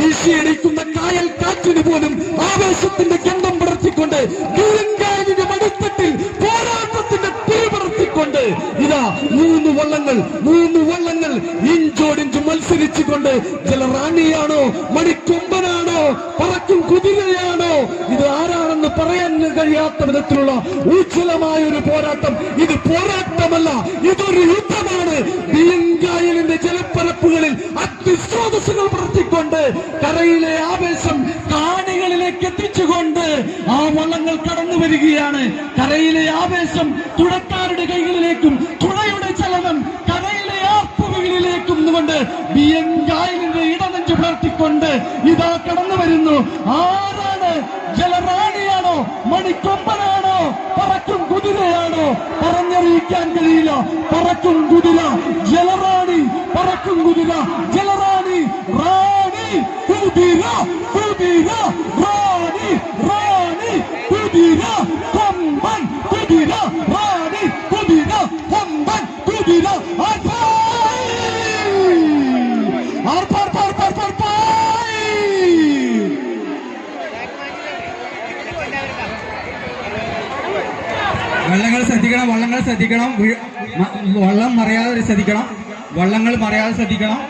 വീശിയടിക്കുന്ന കായൽ കാറ്റിന് പോലും ആവേശത്തിന്റെ ഗന്ധം പടർത്തിക്കൊണ്ട് വീരങ്കായലിന്റെ മടിത്തട്ടിൽ പോരാട്ടത്തിന്റെ തീ ഇതാ മൂന്ന് വള്ളങ്ങൾ മൂന്ന് വള്ളങ്ങൾ ഇഞ്ചോടിഞ്ച് മത്സരിച്ചുകൊണ്ട് ചില റാണിയാണോ മണിക്കൊമ്പനാണോ പറക്കും കുതിരയാണോ ഇത് ആരാണെന്ന് പറയാൻ കഴിയാത്ത വിധത്തിലുള്ള ഉജ്ജ്വലമായ ഒരു പോരാട്ടം. ഇത് പോരാട്ടമല്ല ഇതൊരു യുദ്ധമാണ്. ബിയങ്കായലിന്റെ ജലപ്പരപ്പുകളിൽ അഗ്നിസ്രോതസ്സുകൾ പ്രവർത്തിക്കൊണ്ട് കരയിലെ ആവേശം കാണികളിലേക്ക് എത്തിച്ചുകൊണ്ട് ആ വള്ളങ്ങൾ കടന്നു വരികയാണ്. കരയിലെ ആവേശം തുഴക്കാരുടെ കൈകളിലേക്കും തുഴയുടെ ചലനം കരയിലെ ആർപ്പുകളിലേക്കും കൊണ്ട് ബിയങ്കായലിന്റെ ഇടനെഞ്ചു പ്രവർത്തിക്കൊണ്ട് ഇതാ കടന്നു വരുന്നു. ആരാണ് ജലറാണിയാണോ? മണിക്കൊമ്പനാണോ? പറക്കും കുതിരയാണോ? പറഞ്ഞറിയിക്കാൻ കഴിയില്ല. പറക്കും കുതിര ജലറാണി പറക്കും കുതിര ജലറാണി വള്ളങ്ങൾ ശ്രദ്ധിക്കണം വള്ളങ്ങൾ ശ്രദ്ധിക്കണം. വള്ളം മറിയാതെ ശ്രദ്ധിക്കണം. വള്ളങ്ങൾ മറിയാതെ ശ്രദ്ധിക്കണം.